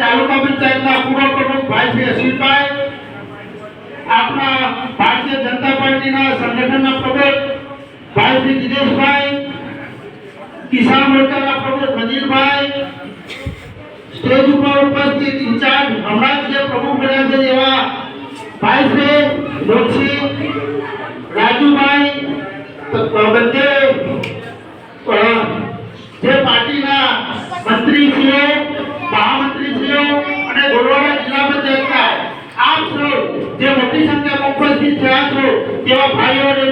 તાલુકા પંચાયતના પૂર્વ પ્રમુખ ભાઈ આપણા ભારતીય જનતા પાર્ટીના સંગઠનના પ્રમુખ ભાઈ શ્રી દિનેશભાઈ, કિસાન મોરચાના પ્રમુખ ઉપર ઉપસ્થિત ઇન્ચાર્જ હમણાં જે પ્રમુખ બન્યા છે એવા ભાઈ શ્રી જોશી રાજુભાઈ બધે જે પાર્ટીના મહામંત્રી છે અને ગોરવાડા જિલ્લા પંચાયતના આપ સૌ જે મોટી સંખ્યામાં ઉપસ્થિત થયા છો તેવા ભાઈઓ અને